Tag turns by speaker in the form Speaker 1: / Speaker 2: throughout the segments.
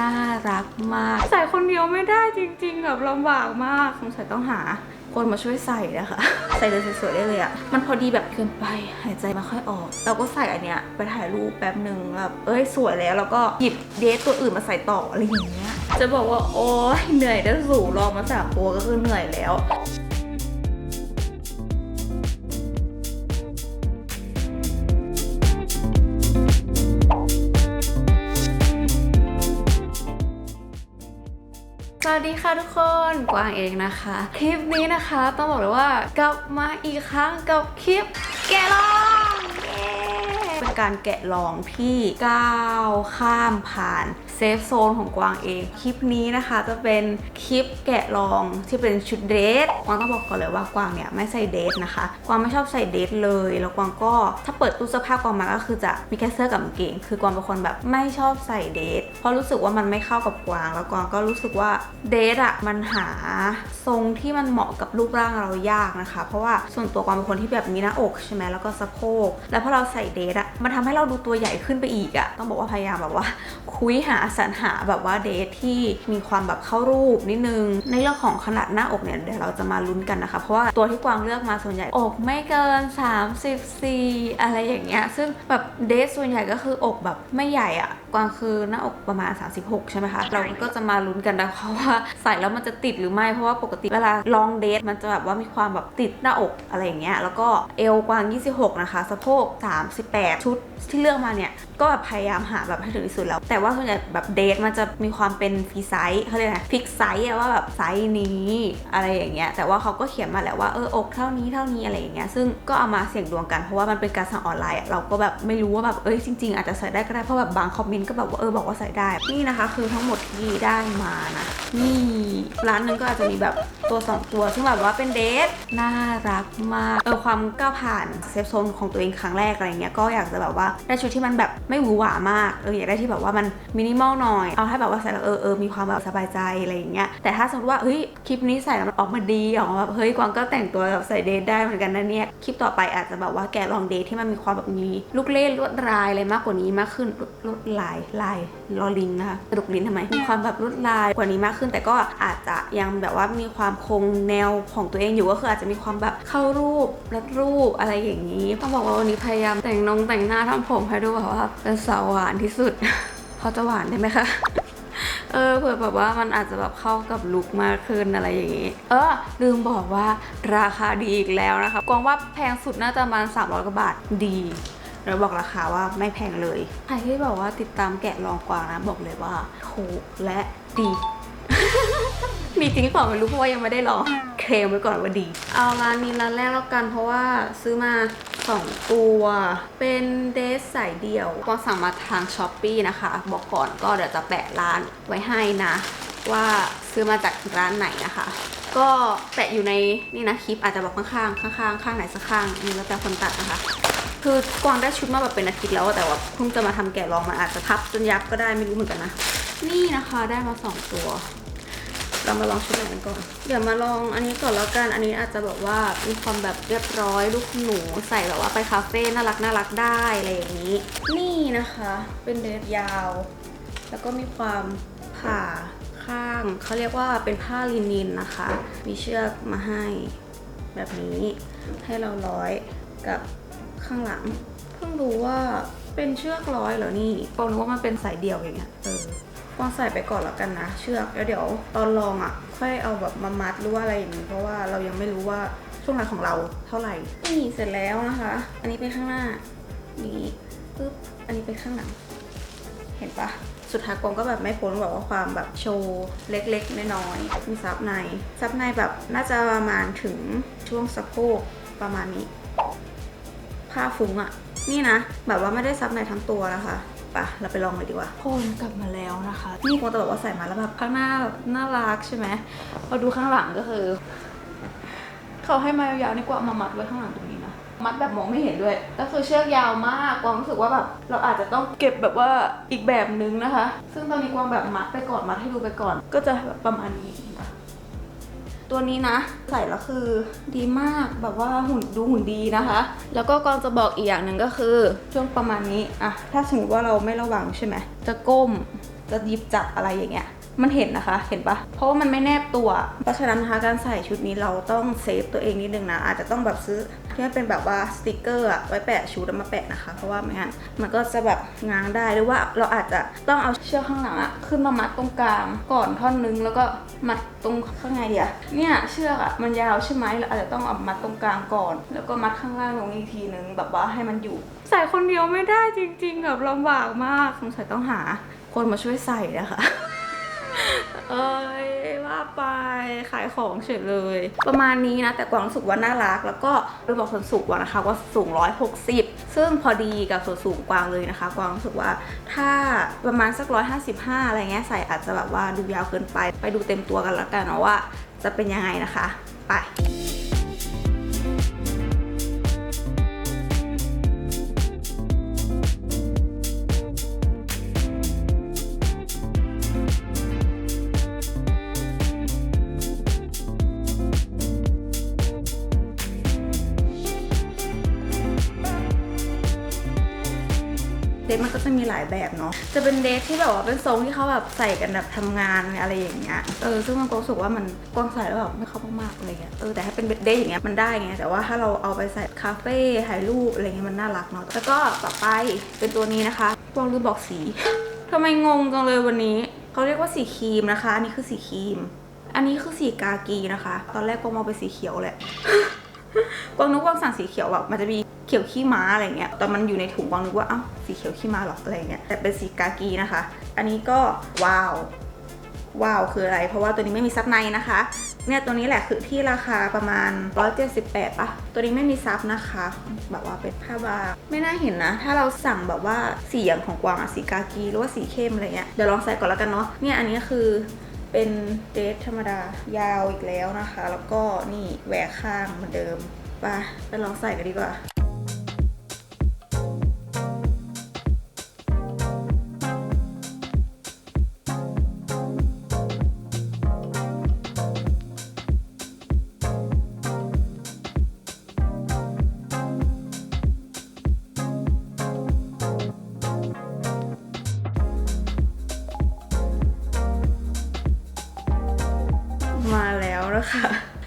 Speaker 1: น่ารักมาก ใส่คนเดียวไม่ได้จริงๆแบบลำบากมากสงสัยต้องหาคนมาช่วยใส่นะคะ ใส่เลยสวยๆได้เลยอะมันพอดีแบบเกินไปหายใจไม่ค่อยออก เราก็ใส่อันเนี้ยไปถ่ายรูปแป๊บหนึ่งแบบเอ้ยสวยแล้ว แล้วก็หยิบเดทตัวอื่นมาใส่ต่ออะไรอย่างเงี้ย จะบอกว่าโอ้ยเหนื่อยด้สูรองมาสามตัวก็คือเหนื่อยแล้ว วัสดีค่ะทุกคนกวางเองนะคะ คลิปนี้นะคะต้องบอกเลยว่ากลับมาอีกครั้งกับคลิปแกะลองเย้เป็นการแกะลองที่ก้าวข้ามผ่าน เซฟโซนของกวางเอง คลิปนี้นะคะจะเป็นคลิปแกะลองที่เป็นชุดเดทกวางต้องบอกก่อนเลยว่ากวางเนี่ยไม่ใส่เดทนะคะ กวางไม่ชอบใส่เดทเลย แล้วกวางก็ถ้าเปิดตู้เสื้อผ้ากวางมาก็คือจะมีแค่เสื้อกับกางเกง คือกวางเป็นคนแบบไม่ชอบใส่เดทเพราะรู้สึกว่ามันไม่เข้ากับกวาง แล้วกวางก็รู้สึกว่าเดทอะมันหาทรงที่มันเหมาะกับรูปร่างเรายากนะคะ เพราะว่าส่วนตัวกวางเป็นคนที่แบบมีหน้าอกใช่ไหมแล้วก็สะโพก แล้วพอเราใส่เดทอะมันทำให้เราดูตัวใหญ่ขึ้นไปอีกอะต้องบอกว่าพยายามแบบว่าคุยหาสรรหาแบบว่าเดทที่มีความแบบเข้ารูปนิดนึง ในเรื่องของขนาดหน้าอกเนี่ยเดี๋ยวเราจะมาลุ้นกันนะคะ เพราะว่าตัวที่กวางเลือกมาส่วนใหญ่อกไม่เกิน 34 อะไรอย่างเงี้ยซึ่งแบบเดทส่วนใหญ่ก็คืออกแบบไม่ใหญ่อะ กวางคือหน้าอกประมาณ 36 ใช่ไหมคะ เราก็จะมาลุ้นกันนะคะว่าใส่แล้วมันจะติดหรือไม่ เพราะว่าปกติเวลาลองเดทมันจะแบบว่ามีความแบบติดหน้าอกอะไรอย่างเงี้ย แล้วก็เอวกวาง 26 นะคะ สะโพก 38 ชุดที่เลือกมาเนี่ย ก็แบบพยายามหาแบบให้ถึงที่สุดแล้ว แต่ว่าส่วนใหญ่แบบเดทมันจะมีความเป็นฟรีไซส์เขาเรียกไงฟิกไซส์ว่าแบบไซส์นี้อะไรอย่างเงี้ย แต่ว่าเขาก็เขียนมาแหละว่าเอออกเท่านี้เท่านี้อะไรอย่างเงี้ย ซึ่งก็เอามาเสี่ยงดวงกัน เพราะว่ามันเป็นการสั่งออนไลน์เราก็แบบไม่รู้ว่าแบบเอ้ยจริง ๆ อาจจะใส่ได้ก็ได้เพราะแบบบางคอมเมนก็แบบว่าเออบอกว่าใส่ได้ นี่นะคะ คือทั้งหมดที่ได้มานะนี่ร้านหนึงก็อาจจะมีแบบตัวสองตัว ซึ่งแบบว่าเป็นเดทน่ารักมากเออความก้าวผ่านเซฟโซนของตัวเองครั้งแรกอะไรเงี้ยก็อยากจะแบบว่าได้ชุดที่มันแบบไม่หวือหวามากเอออยากได้ที่แบบว่ามันมินิมอลหน่อยเอาให้แบบว่าใส่แล้วเออเออมีความแบบสบายใจอะไรอย่างเงี้ยแต่ถ้าสมมติว่าเฮ้ยคลิปนี้ใส่แล้วมันออกมาดีออกมาแบบเฮ้ยกวางก็แต่งตัวแบบใส่เดทได้เหมือนกันนะเนี่ยคลิปต่อไปอาจจะแบบว่าแกลองเดทที่มันมีความแบบมีลูกเล่นลวดลายอะไรมากกว่านี้มากขึ้นลวดลวดลายลายลอลิงนะคะกระดุกลิ้นทำไมมีความแบบลวดลายกว่านี้มากขึ้น แต่ก็อาจจะยังแบบว่ามีความคงแนวของตัวเองอยู่ก็คืออาจจะมีความแบบเข้ารูปรัดรูปอะไรอย่างนี้ต้องบอกว่าวันนี้พยายามแต่งนงแต่งหน้าทำผมให้ดูแบบว่าเป็นสาวหวานที่สุด พอจะหวานได้ไหมคะเออเผื่อแบบว่ามันอาจจะแบบเข้ากับลุคมากขึ้นอะไรอย่างนี้ เออ ลืมบอกว่าราคาดีอีกแล้วนะคะกวางว่าแพงสุดน่าจะประมาณ300กว่าบาทดี เราบอกราคาว่าไม่แพงเลยใครที่บอกว่าติดตามแกะลองกวางนะบอกเลยว่าถูกและดีมีจริงหรือเปล่าไม่รู้เพราะว่ายังไม่ได้ลองเคลมไว้ก่อนว่าดี เอาร้านนี้ร้านแรกแล้วกันเพราะว่าซื้อมา 2 ตัว เป็นเดรสสายเดี่ยว ก็สั่งมาทางช้อปปีนะคะ บอกก่อนก็เดี๋ยวจะแปะร้านไว้ให้นะ ว่าซื้อมาจากร้านไหนนะคะ ก็แปะอยู่ในนี่นะคลิปอาจจะบอกข้างๆข้างๆข้างไหนสักข้างนี่แล้วแต่คนตัดนะคะ คือกวางได้ชุดมาแบบเป็นอาทิตย์แล้วแต่ว่าเพิ่งจะมาทำแกะลองมันอาจจะพับจนยับก็ได้ไม่รู้เหมือนกันนะ นี่นะคะได้มาสองตัว เรามาลองชุดไหนกันก่อน เดี๋ยวมาลองอันนี้ก่อนแล้วกัน อันนี้อาจจะแบบว่ามีความแบบเรียบร้อยลูกหนูใส่แบบว่าไปคาเฟ่น่ารักน่ารักได้อะไรอย่างนี้ นี่นะคะ เป็นเดรสยาว แล้วก็มีความผ่าข้างเขาเรียกว่าเป็นผ้าลินินนะคะ มีเชือกมาให้แบบนี้ให้เราร้อยกับ ข้างหลัง เพิ่งรู้ว่าเป็นเชือกร้อยเหรอนี่ปองนึกว่ามันเป็นสายเดี่ยวอย่างเงี้ยเออปองใส่ไปก่อนแล้วกันนะ เชือกแล้วเดี๋ยวตอนลองอะ ค่อยเอาแบบมามัดหรือว่าอะไรอย่างนี้เพราะว่าเรายังไม่รู้ว่าช่วงไหนของเราเท่าไหร่นี่เสร็จแล้วนะคะ อันนี้เป็นข้างหน้านี่ปึ๊บอันนี้เป็นข้างหลัง เห็นปะสุดท้ายกวางก็แบบไม่พ้นแบบว่าความแบบโชว์เล็กๆน้อยๆมีซับในซับในแบบน่าจะประมาณถึงช่วงสะโพกประมาณนี้ ผ้าฟุ้งอะนี่นะ แบบว่าไม่ได้ซับในทั้งตัวนะคะปะเราไปลองเลยดีกว่าโคนกลับมาแล้วนะคะ นี่คงจะบอกว่าใส่มาแล้วแบบข้างหน้าแบบน่ารักใช่ไหมพอดูข้างหลังก็คือ เขาให้มายาวๆนี่กว่ามามัดไว้ข้างหลังตรงนี้นะมัดแบบมองไม่เห็นด้วย ก็คือเชือกยาวมากกวางรู้สึกว่าแบบเราอาจจะต้องเก็บแบบว่าอีกแบบนึงนะคะ ซึ่งตอนนี้กวางแบบมัดไปก่อนมัดให้ดูไปก่อน ก็จะแบบประมาณนี้ค่ะ ตัวนี้นะ ใส่แล้วคือดีมากแบบว่าหุ่นดูหุ่นดีนะคะ แล้วก็กวางจะบอกอีกอย่างหนึ่งก็คือ ช่วงประมาณนี้อะถ้าสมมติว่าเราไม่ระวังใช่ไหมจะก้มจะหยิบจับอะไรอย่างเงี้ย มันเห็นนะคะ เห็นปะเพราะว่ามันไม่แนบตัว เพราะฉะนั้นนะคะการใส่ชุดนี้เราต้องเซฟตัวเองนิดนึงนะ อาจจะต้องแบบซื้อที่มันเป็นแบบว่าสติกเกอร์อะไว้แปะชุดแล้วมาแปะนะคะ เพราะว่าไม่งั้นมันก็จะแบบง้างได้หรือว่าเราอาจจะต้องเอาเชือกข้างหลังอะขึ้นมามัดตรงกลางก่อนท่อนนึงแล้วก็มัดตรงข้างในเดียเนี่ยเชือกอะมันยาวใช่ไหมเราอาจจะต้องเอามัดตรงกลางก่อน แล้วก็มัดข้างล่างลงอีกทีนึงแบบว่าให้มันอยู่ ใส่คนเดียวไม่ได้จริงๆแบบลำบากมากสงสัยต้องหาคนมาช่วยใส่นะคะ เอ้ยว่าไปขายของเฉยเลย ประมาณนี้นะ แต่กวางรู้สึกว่าน่ารัก แล้วก็โดยบอกส่วนสูงกวานะคะว่าสูง 160 ซึ่งพอดีกับส่วนสูงกวางเลยนะคะ กวางรู้สึกว่าถ้าประมาณสัก 155 อะไรเงี้ยใส่อาจจะแบบว่าดูยาวเกินไป ไปดูเต็มตัวกันแล้วกันเนาะว่าจะเป็นยังไงนะคะ ไป จะเป็นเดทที่แบบว่าเป็นทรงที่เขาแบบใส่กันแบบทำงานอะไรอย่างเงี้ย เออซึ่งมันก็รู้สึกว่ามันกว้างใส่แล้วแบบไม่เข้ามากๆอะไรเงี้ย เออแต่ถ้าเป็นเดทอย่างเงี้ยมันได้ไงแต่ว่าถ้าเราเอาไปใส่คาเฟ่ถ่ายรูปอะไรเงี้ยมันน่ารักเนาะ แล้วก็ต่อไปเป็นตัวนี้นะคะกวางลืมบอกสีทำไมงงจังเลยวันนี้เขาเรียกว่าสีครีมนะคะ อันนี้คือสีครีม อันนี้คือสีกากีนะคะ ตอนแรกกวางมองเป็นสีเขียวแหละ กวางนึกว่าสั่งสีเขียวแบบมันจะมี เขียวขี้ม้าอะไรเงี้ยแต่มันอยู่ในถุงกวางนึกว่าอ้าวสีเขียวขี้ม้าหรออะไรเงี้ยแต่เป็นสีกากีนะคะ อันนี้ก็ว้าวว้าวคืออะไร เพราะว่าตัวนี้ไม่มีซับในนะคะ เนี่ยตัวนี้แหละคือที่ราคาประมาณ 178ปะตัวนี้ไม่มีซับนะคะ แบบว่าเป็นผ้าบางไม่น่าเห็นนะ ถ้าเราสั่งแบบว่าสีอย่างของกวางอะสีกากีหรือว่าสีเข้มอะไรเงี้ยเดี๋ยวลองใส่ก่อนแล้วกันเนาะเนี่ยอันนี้คือเป็นเดรสธรรมดายาวอีกแล้วนะคะ แล้วก็นี่แหวกข้างเหมือนเดิมไปไปลองใส่กันดีกว่า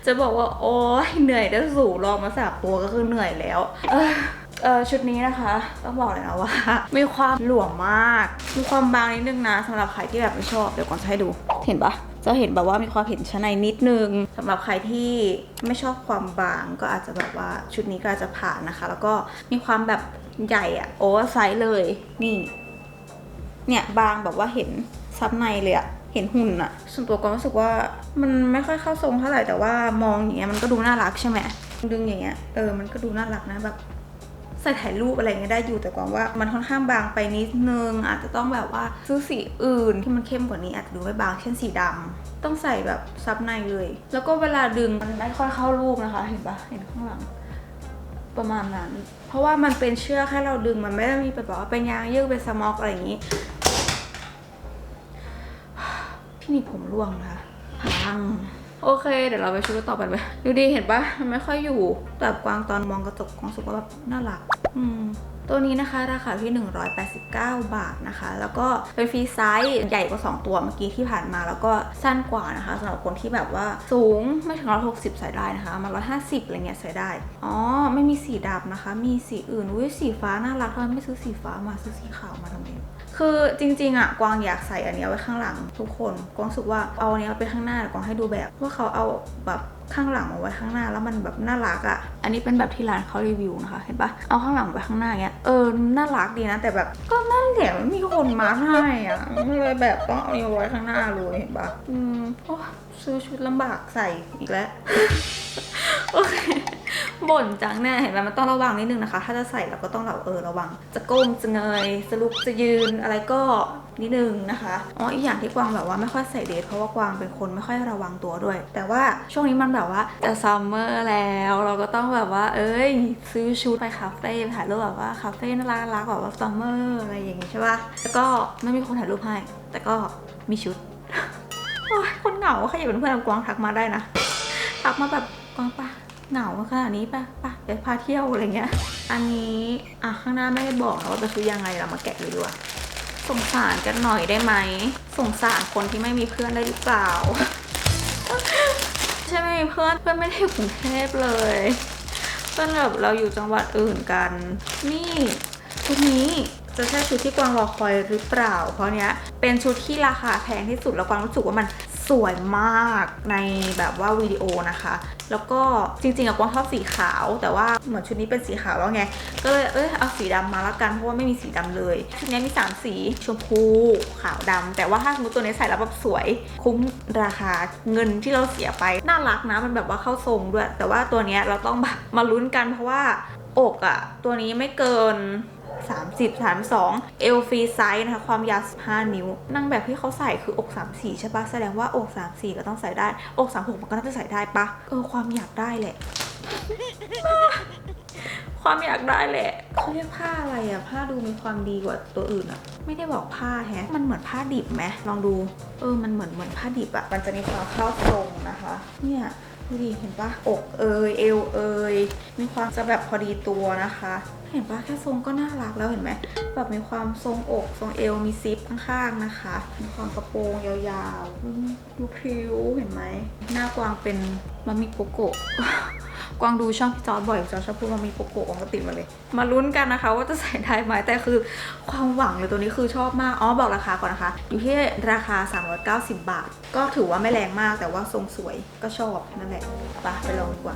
Speaker 1: จะบอกว่าโอ้ยเหนื่อยได้สูลองมาสามตัวก็คือเหนื่อยแล้วเออชุดนี้นะคะต้องบอกเลยนะว่า มีความหลวมมาก มีความบางนิดนึงนะสำหรับใครที่แบบไม่ชอบเดี๋ยวก่อนจะให้ดู เห็นปะจะเห็นแบบว่ามีความเห็นชั้นในนิดนึงสำหรับใครที่ไม่ชอบความบางก็อาจจะแบบว่าชุดนี้ก็อาจจะผ่านนะคะ แล้วก็มีความแบบใหญ่อะโอเวอร์ไซส์เลยนี่ เนี่ยบางแบบว่าเห็นซับในเลยอะ เห็นหุ่นอะส่วนตัวก็รู้สึกว่ามันไม่ค่อยเข้าทรงเท่าไหร่แต่ว่ามองอย่างเงี้ยมันก็ดูน่ารักใช่ไหมดึงอย่างเงี้ยเออมันก็ดูน่ารักนะแบบใส่ถ่ายรูปอะไรเงี้ยได้อยู่แต่กวางว่ามันค่อนข้างบางไปนิดนึง อาจจะต้องแบบว่าซื้อสีอื่นที่มันเข้มกว่านี้อาจจะดูไม่บางเช่นสีดำต้องใส่แบบซับในเลย แล้วก็เวลาดึงมันไม่ค่อยเข้ารูปนะคะ เห็นปะเห็นข้างหลังประมาณนั้น เพราะว่ามันเป็นเชือกให้เราดึงมันไม่ได้มีแบบว่าเป็นยางยืดเป็นสมอกอะไรอย่างนี้ พี่นี่ผมร่วงนะคะพังโอเค เดี๋ยวเราไปชุดต่อไปไปดูดีเห็นปะมันไม่ค่อยอยู่ แต่กวางตอนมองกระจกกวางรู้สึกว่าแบบน่ารัก อืม ตัวนี้นะคะราคาที่ 189 บาทนะคะ แล้วก็เป็นฟรีไซส์ใหญ่กว่า 2 ตัวเมื่อกี้ที่ผ่านมา แล้วก็สั้นกว่านะคะสำหรับคนที่แบบว่าสูงไม่ถึง 160 ใส่ได้นะคะ มา 150 อะไรเงี้ยใส่ได้ อ๋อ ไม่มีสีดำนะคะ มีสีอื่น อุ้ยสีฟ้าน่ารักทำไมไม่ซื้อสีฟ้ามาซื้อสีขาวมาทำไมคือจริงๆอะกวางอยากใส่อันนี้ไว้ข้างหลังทุกคน กวางรู้สึกว่าเอาอันเนี้ยไปข้างหน้า กวางให้ดูแบบว่าเขาเอาแบบ ข้างหลังมาไว้ข้างหน้าแล้วมันแบบน่ารักอะอันนี้เป็นแบบที่ร้านเขารีวิวนะคะ เห็นปะเอาข้างหลังไว้ข้างหน้าเงี้ย เออ น่ารักดีนะ แต่แบบก็นั่นแหละไม่มีคนมาให้อะ่ะเลยแบบต้องเอาไว้ข้างหน้าเลยเห็นปะอืมโอ้ซื้อชุดลำบากใส่อีกแล้ว บ่นจังแน่เห็นไหมมันต้องระวังนิดนึงนะคะ ถ้าจะใส่เราก็ต้องแบบเออระวัง จะก้มจะเงยจะลุกจะยืนอะไรก็นิดนึงนะคะอ๋ออีกอย่างที่กวางแบบว่าไม่ค่อยใส่เดทเพราะว่ากวางเป็นคนไม่ค่อยระวังตัวด้วย แต่ว่าช่วงนี้มันแบบว่าจะซัมเมอร์แล้วเราก็ต้องแบบว่า เอ้ย ซื้อชุดไปคาเฟ่ไปถ่ายรูปแบบว่าคาเฟ่น่ารักน่ารักแบบว่าซัมเมอร์อะไรอย่างงี้ใช่ปะแล้วก็ไม่มีคนถ่ายรูปให้แต่ก็มีชุดคนเหงาใครอยากเป็นเพื่อนกับกวางทักมาได้นะทักมาแบบกวางปะ เหงาขนาดนี้ปะปะเดี๋ยวพาเที่ยวอะไรเงี้ย อันนี้อะข้างหน้าไม่ได้บอกนะว่าเป็นชุดยังไงเรามาแกะเลยดีกว่าสงสารกันหน่อยได้ไหมสงสารคนที่ไม่มีเพื่อนได้หรือเปล่าใช่ไม่มีเพื่อนเพื่อนไม่ได้อยู่กรุงเทพเลยเพื่อนแบบเราอยู่จังหวัดอื่นกัน นี่ชุดนี้จะใช่ชุดที่กวางรอคอยหรือเปล่า เพราะเนี้ยเป็นชุดที่ราคาแพงที่สุดแล้วกวางรู้สึกว่ามัน สวยมากในแบบว่าวิดีโอนะคะ แล้วก็จริงๆอะกวางชอบสีขาว แต่ว่าเหมือนชุดนี้เป็นสีขาวแล้วไง ก็เลยเอ้ยเอาสีดำมาละกันเพราะว่าไม่มีสีดำเลย ชุดนี้มีสามสีชมพูขาวดำแต่ว่าถ้าสมมติตัวนี้ใส่แล้วแบบสวยคุ้มราคาเงินที่เราเสียไปน่ารักนะมันแบบว่าเข้าทรงด้วย แต่ว่าตัวนี้เราต้องแบบมาลุ้นกันเพราะว่าอกอะตัวนี้ไม่เกิน 30 32เอลฟรีไซส์นะคะ ความยาว 15 นิ้ว นั่งแบบที่เขาใส่คืออก 34 ใช่ปะแสดงว่าอก 34 ก็ต้องใส่ได้ อก 36 มันก็น่าจะใส่ได้ปะเออ ความอยากได้แหละ ความอยากได้แหละเขาเรียกผ้าอะไรอะผ้าดูมีความดีกว่าตัวอื่นอะไม่ได้บอกผ้าแฮะ มันเหมือนผ้าดิบไหมลองดู เออ มันเหมือนเหมือนผ้าดิบอะมันจะมีความเข้าทรงนะคะ เนี่ย ดูดิเห็นปะอกเอยเอวเอยมีความจะแบบพอดีตัวนะคะ เห็นปะแค่ทรงก็น่ารักแล้วเห็นไหมแบบมีความทรงอกทรงเอวมีซิปข้างๆนะคะมีความกระโปรงยาวๆดูพิ้วเห็นไหมหน้ากวางเป็นมามิโกโกะ กวางดูช่องพี่จอร์ดบ่อยจอร์ดชอบพูดว่ามีโกโกะกวางก็ติดมาเลย มาลุ้นกันนะคะ ว่าจะใส่ได้ไหมแต่คือความหวังเลยตัวนี้คือชอบมากอ๋อบอกราคาก่อนนะคะ อยู่ที่ราคา 390 บาท ก็ถือว่าไม่แรงมากแต่ว่าทรงสวยก็ชอบนั่นแหละไปไปลองดีกว่า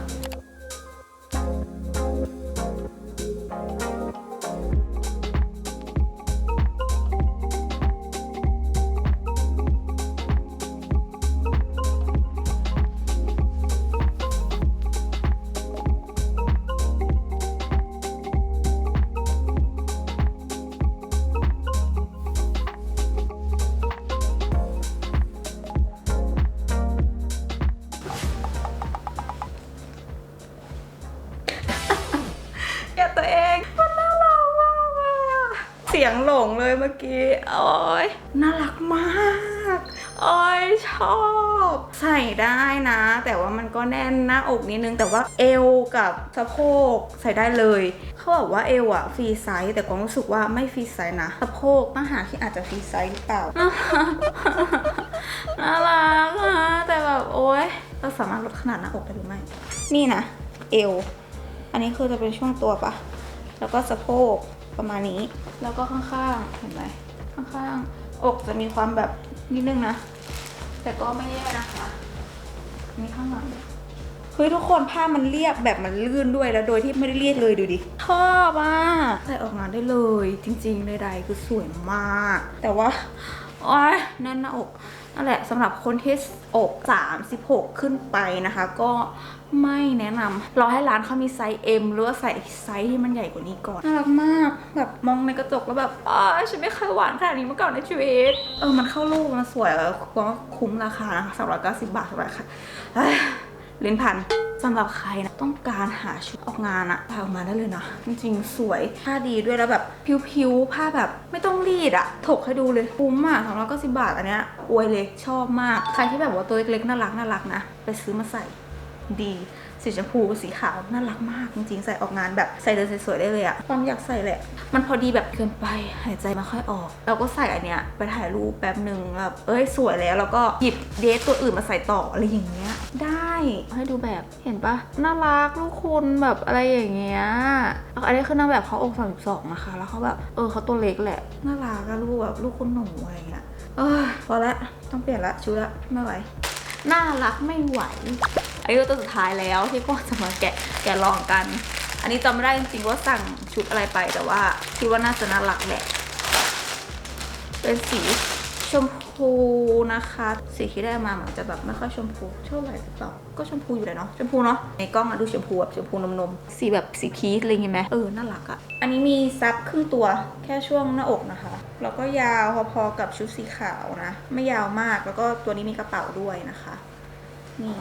Speaker 1: งเลยเมื่อกี้โอ้ยน่ารักมากโอ้ยชอบ ใส่ได้นะ แต่ว่ามันก็แน่นหน้าอกนิดนึง แต่ว่าเอวกับสะโพกใส่ได้เลยเขาบอกว่าเอวอะฟรีไซส์แต่กวางรู้สึกว่าไม่ฟรีไซส์นะสะโพกตั้งหาที่อาจจะฟรีไซส์หรือเปล่าน่ารักอะแต่แบบโอ๊ยเราสามารถลดขนาดหน้าอกได้หรือไม่นี่นะเอว อันนี้คือจะเป็นช่วงตัวปะแล้วก็สะโพก ประมาณนี้ แล้วก็ข้างๆเห็นไหมข้างๆอกจะมีความแบบนิดนึงนะ แต่ก็ไม่แย่นะคะนี่ข้างหลังเฮ้ยทุกคนผ้ามันเรียบแบบมันลื่นด้วยแล้วโดยที่ไม่ได้เรียดเลยดูดิชอบอะใส่ออกงานได้เลย จริงๆใดๆคือสวยมาก แต่ว่าโอ๊ยแน่นหน้าอกนั่นแหละสำหรับคนที่อก 36 ขึ้นไปนะคะ ก็ ไม่แนะนำรอให้ร้านเขามีไซส์ M หรือว่าใส่ไซส์ที่มันใหญ่กว่านี้ก่อนน่ารักมาก แบบมองในกระจกแล้วแบบอ๋อฉันไม่เคยหวานขนาดนี้มาก่อนในชีวิต เออมันเข้ารูปมันสวยแล้วก็คุ้มราคานะคะ390บาทสำหรับค่ะเลิ้นพันสำหรับใครนะต้องการหาชุดออกงานอะไปออกมาได้เลยนะ จริงๆ สวยผ้าดีด้วยแล้วแบบผิวๆผ้าแบบไม่ต้องรีดอะถกให้ดูเลยคุ้มอะสองร้อยเก้าสิบบาทอันเนี้ยอวยเลยชอบมากใครที่แบบว่าตัวเล็กๆน่ารักน่ารักนะ ไปซื้อมาใส่ ดีสีชมพูสีขาวน่ารักมากจริงๆ ใส่ออกงานแบบใส่เดินสวยๆได้เลยอะความอยากใส่แหละ มันพอดีแบบเกินไปหายใจไม่ค่อยออก เราก็ใส่อันเนี้ยไปถ่ายรูปแป๊บหนึ่งแบบเอ้ยสวยแล้วแล้วก็หยิบเดทตัวอื่นมาใส่ต่ออะไรอย่างเงี้ยได้ให้ดูแบบเห็นปะน่ารักลูกคุณแบบอะไรอย่างเงี้ยอันนี้คือนางแบบเขาอก32นะคะ แล้วเขาแบบเออเขาตัวเล็กแหละน่ารักอะลูกแบบลูกคุณหนูอะไรเงี้ยเออพอละต้องเปลี่ยนละชุดละไม่ไหวน่ารักไม่ไหว อันนี้ตัวสุดท้ายแล้วที่ก็จะมาแกะแกะลองกัน อันนี้จำไม่ได้จริงๆว่าสั่งชุดอะไรไปแต่ว่าคิดว่าน่าจะน่ารักแหละ เป็นสีชมพูนะคะ สีที่ได้มาเหมือนจะแบบไม่ค่อยชมพูเท่าไหร่หรือเปล่าก็ชมพูอยู่เลยเนาะชมพูเนาะในกล้องอะดูชมพูแบบชมพูนมนมสีแบบสีพีชอะไรอย่างเงี้ยไหมเออน่ารักอะอันนี้มีซับครึ่งตัวแค่ช่วงหน้าอกนะคะแล้วก็ยาวพอๆกับชุดสีขาวนะ ไม่ยาวมากแล้วก็ตัวนี้มีกระเป๋าด้วยนะคะนี่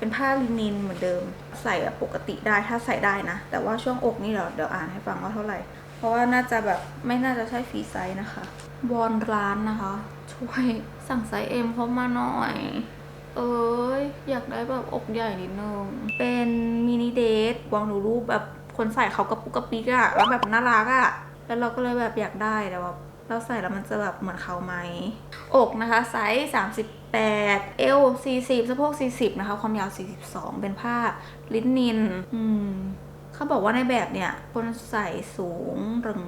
Speaker 1: เป็นผ้าลินินเหมือนเดิม ใส่ปกติได้ถ้าใส่ได้นะ แต่ว่าช่วงอกนี่เดี๋ยวเดี๋ยวอ่านให้ฟังว่าเท่าไหร่ เพราะว่าน่าจะแบบไม่น่าจะใช่ฟรีไซส์นะคะวอนร้านนะคะ ช่วยสั่งไซส์เอ็มเข้ามาหน่อย เอ้ยอยากได้แบบอกใหญ่นิดนึงเป็นมินิเดทวางดูรูปแบบคนใส่เขากระปุกกระปิกอะแล้วแบบน่ารักอะแล้วเราก็เลยแบบอยากได้แต่ว่า เราใส่แล้วมันจะแบบเหมือนเขาไหม อกนะคะไซส์38 เอว40สะโพก40 นะคะ ความยาว 42 เป็นผ้าลินิน อืมเขาบอกว่าในแบบเนี่ยคนใส่สูงถึง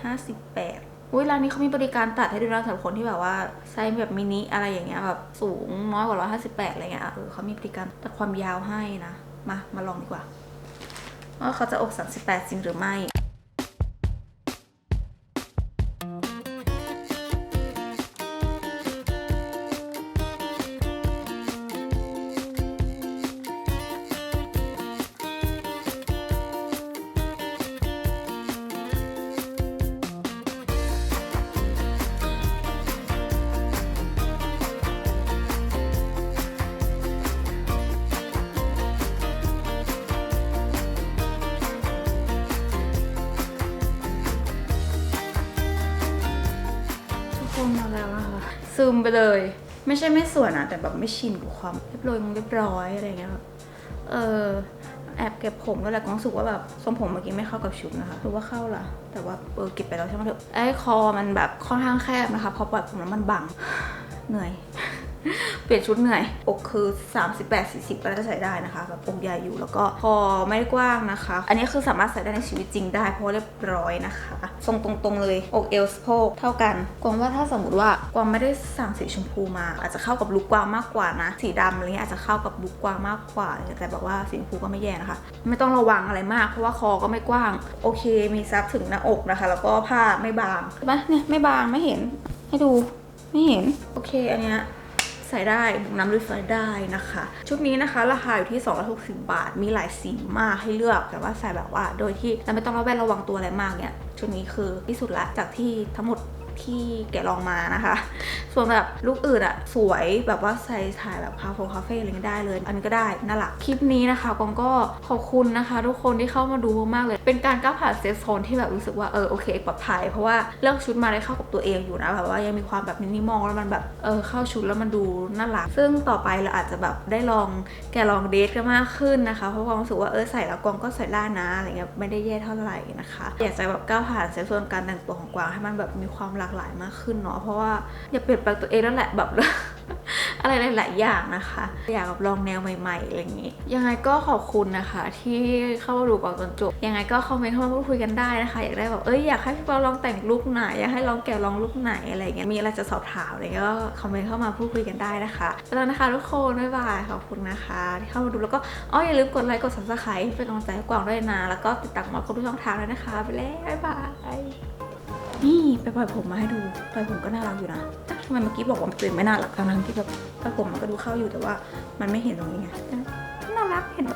Speaker 1: 158อุ้ยร้านนี้เขามีบริการตัดให้ด้วยนะสำหรับคนที่แบบว่าไซส์แบบมินิอะไรอย่างเงี้ยแบบสูงน้อยกว่า158อะไรเงี้ยเออเขามีบริการตัดความยาวให้นะ มา มาลองดีกว่าว่าเขาจะอก38จริงหรือไม่ ทุกคนมาแล้วนะคะซึมไปเลย ไม่ใช่ไม่สวยนะแต่แบบไม่ชินกับความเรียบร้อยเรียบร้อยอะไรเงี้ยแบบเออแอบเก็บผมก็แหละก็รู้สึกว่าแบบทรงผมเมื่อกี้ไม่เข้ากับชุดนะคะหรือว่าเข้าล่ะ แต่ว่าเออเก็บไปแล้วใช่ไหมเถอะไอ้คอมันแบบค่อนข้างแคบนะคะ พอปล่อยผมแล้วมันบังเหนื่อย เปลี่ยนชุดเหนื่อย อกคือ 38 40 ก็น่าจะใส่ได้นะคะแบบอกใหญ่อยู่แล้วก็คอไม่ได้กว้างนะคะ อันนี้คือสามารถใส่ได้ในชีวิตจริงได้เพราะเรียบร้อยนะคะ ทรงตรงๆเลยอกเอวสะโพกเท่ากันกวางว่าถ้าสมมติว่ากวางไม่ได้สั่งสีชมพูมา อาจจะเข้ากับลุคกวางมากกว่านะ สีดำอะไรเงี้ยอาจจะเข้ากับลุคกวางมากกว่า แต่แบบว่าสีชมพูก็ไม่แย่นะคะ ไม่ต้องระวังอะไรมากเพราะว่าคอก็ไม่กว้าง โอเค มีซับถึงหน้าอกนะคะ แล้วก็ผ้าไม่บางเห็นไหมเนี่ยไม่บางไม่เห็นให้ดูไม่เห็น โอเค อันเนี้ย ใส่ได้บุน้ำด้วยไฟได้นะคะ ชุดนี้นะคะราคาอยู่ที่ 260 บาท มีหลายสีมากให้เลือก แต่ว่าใส่แบบว่า โดยที่เราไม่ต้องระแวดระวังตัวอะไรมากเนี่ยชุดนี้คือที่สุดละจากที่ทั้งหมด ที่แกลองมานะคะ ส่วนแบบลูกอื่นอะสวยแบบว่าใส่ถ่ายแบบคาเฟ่คาเฟ่อะไรก็ได้เลย อันนี้ก็ได้นั่นแหละคลิปนี้นะคะกองก็ขอบคุณนะคะ ทุกคนที่เข้ามาดูมากเลย เป็นการก้าวผ่านเซฟโซนที่แบบรู้สึกว่าเออโอเคปลอดภัยเพราะว่าเลือกชุดมาได้เข้ากับตัวเองอยู่นะแบบว่ายังมีความแบบมินิมอลแล้วมันแบบเออเข้าชุดแล้วมันดูน่ารัก ซึ่งต่อไปเราอาจจะแบบได้ลองแกลองเดทกันมากขึ้นนะคะ เพราะความรู้สึกว่าเออใส่แล้วกองก็ใส่ได้นะอะไรเงี้ยไม่ได้แย่เท่าไหร่นะคะ อยากจะแบบก้าวผ่านเซฟโซนการแต่งตัวของกวางให้มันแบบมีความหลากหลายมากขึ้นเนาะเพราะว่าอย่าเปลี่ยนแปลงตัวเองนั่นแหละแบบอะไรหลาย ๆ อย่างนะคะ อยากลองแนวใหม่ ๆ อะไรอย่างนี้ ยังไงก็ขอบคุณนะคะ ที่เข้ามาดูก่อนจนจบ ยังไงก็คอมเมนต์เข้ามาพูดคุยกันได้นะคะ อยากได้แบบ เอ้ย อยากให้พี่ปอลองแต่งลุคไหน อยากให้ลองแกะลองลุคไหนอะไรอย่างเงี้ย มีอะไรจะสอบถามอะไรก็คอมเมนต์เข้ามาพูดคุยกันได้นะคะแล้วนะคะทุกคน บ๊ายบาย ขอบคุณนะคะ ที่เข้ามาดูแล้วก็อ๋ออย่าลืมกดไลค์ กด subscribe เป็นกำลังใจให้กวางด้วยนะ แล้วก็ติดตามมาครบทุกช่องทางเลยนะคะ ไปแล้วบ๊ายบาย นี่ไปปล่อยผมมาให้ดูปล่อยผมก็น่ารักอยู่นะทำไมเมื่อกี้บอกว่าตัวเองไม่น่ารักทั้งๆที่แบบปล่อยผมมันก็ดูเข้าอยู่แต่ว่า มันไม่เห็นตรงนี้ไงน่ารักเห็น